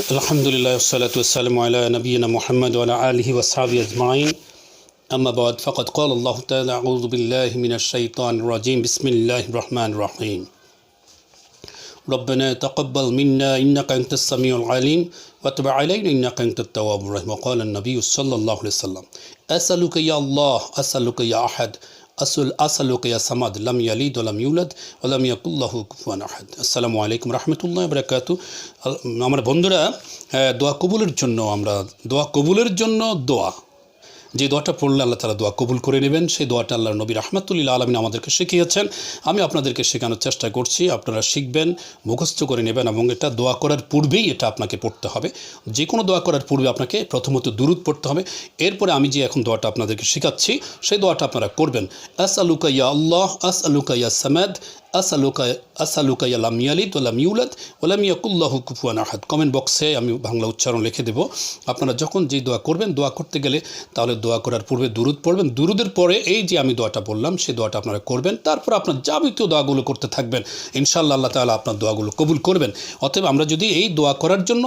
الحمد لله والصلاة والسلام على نبينا محمد وعلى آله وصحبه أجمعين أما بعد فقد قال الله تعالى أعوذ بالله من الشيطان الرجيم بسم الله الرحمن الرحيم ربنا تقبل منا إنك أنت السميع العليم وتب علينا إنك أنت التواب الرحيم وقال النبي صلى الله عليه وسلم أسألك يا الله أسألك يا أحد আসল আসালুক ইয়া সামাদ, লাম ইয়ালিদ ওলাম ইউলাদ ওলাম ইয়াকুল্লাহু কুফুয়ান আহাদ। আসসালামু আলাইকুম রহমতুল্লাহ বরাকাতু। আমার বন্ধুরা দোয়া কবুলের জন্য, আমরা দোয়া কবুলের জন্য দোয়া যে দোয়াটা পড়লে আল্লাহ তালা দোয়া কবুল করে নেবেন, সেই দোয়াটা আল্লাহ নবী রহমতুল্লাহ আলমিন আমাদেরকে শিখিয়েছেন। আমি আপনাদেরকে শেখানোর চেষ্টা করছি, আপনারা শিখবেন, মুখস্থ করে নেবেন এবং এটা দোয়া করার পূর্বেই এটা আপনাকে পড়তে হবে। যে কোনো দোয়া করার পূর্বে আপনাকে প্রথমত দুরুদ পড়তে হবে। এরপরে আমি যে এখন দোয়াটা আপনাদেরকে শেখাচ্ছি, সেই দোয়াটা আপনারা করবেন। আস আলুকা ইয়া আল্লাহ আস আলুকা ইয়া সামাদ আসালুকা আসালুকা ইয়া লাম ইয়ালিদ ওলাম ইউলাদ ওলাম ইয়াকুল্লাহু কুফুয়ান আহাদ। কমেন্ট বক্সে আমি বাংলা উচ্চারণ লিখে দেব। আপনারা যখন যে দোয়া করবেন, দোয়া করতে গেলে তাহলে দোয়া করার পূর্বে দুরুদ পড়বেন। দুরুদের পরে এই যে আমি দোয়াটা বললাম সেই দোয়াটা আপনারা করবেন। তারপর আপনার যাবতীয় দোয়াগুলো করতে থাকবেন। ইনশাআল্লাহ আল্লাহ তাআলা আপনার দোয়াগুলো কবুল করবেন। অতএব আমরা যদি এই দোয়া করার জন্য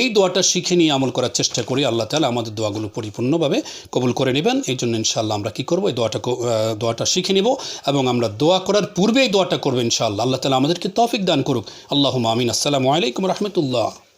এই দোয়াটা শিখে নিয়ে আমল করার চেষ্টা করি, আল্লাহ তাআলা আমাদের দোয়াগুলো পরিপূর্ণভাবে কবুল করে নেবেন। এই জন্য ইনশাল্লাহ আমরা কী করব? এই দোয়াটা দোয়াটা শিখে নিব এবং আমরা দোয়া করার পূর্বেই দোয়াটা করব ইনশাআল্লাহ। আল্লাহ তালা আমাদেরকে তৌফিক দান করুক। আল্লাহ আমিন। আসসালামু আলাইকুম রহমতুল্লাহ।